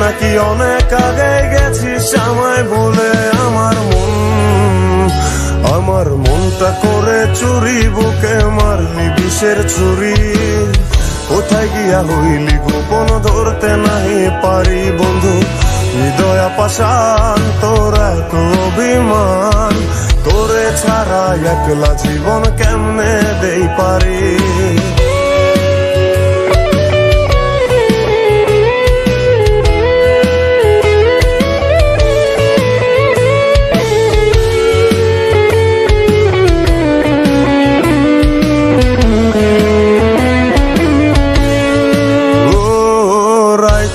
নাকি অনেক আগে গেছিস আমায় বলে আমার মন? আমার মনটা করে চুরি, বুকে মারলি বিষের চুরি কোথায় গিয়া হইলি, গোপন ধরতে নাহি পারি বন্ধু। হৃদয়া পাশান তোরা তো অভিমান। তোরে ছাড়া একলা জীবন কেমনে দেই পারি?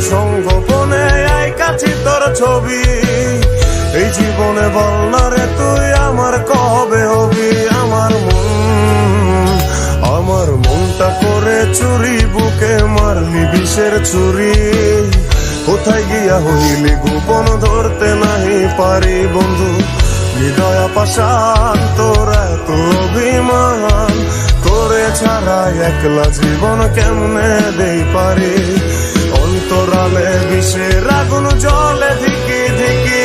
সঙ্গোপনে আই কাছি তোর ছবি। এই জীবনে বল রে তুই আমার কবে হবি? আমার মন, আমার মনটা করে চুরি, বুকে মারলি বিষের চুরি কোথায় গিয়া হইলি গোপন ধরতে নাহি পারি বন্ধু? হৃদয় পাশান তোরা তো অভিমান। করে ছাড়া একলা জীবন কেমনে দেই পারি? অন্তরালে বিষের আগুন জলে ধিকি ধিকি।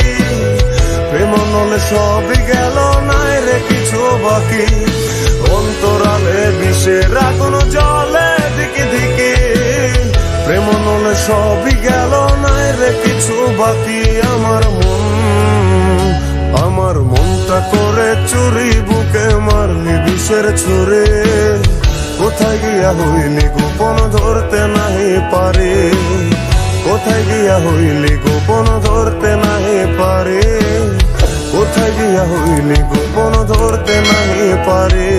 প্রেম নলে সবই গেল, নাই রে কিছু বাকি। অন্তরালে বিষের আগুন জলে ধিকি ধিকি। প্রেম নলে সবই গেল, নাই রে কিছু বাকি। আমার মন, আমার মনটা করে চুরি, বুকে মারলি বিষের ছুরে। কোথায় গিয়া হইলি, গোপন ধরতে নাহি পারি। কোথায় গিয়া হইলি গোপন ধরতে নাহি পারে? কোথায় গিয়া হইলি গোপন ধরতে নাহি পারি?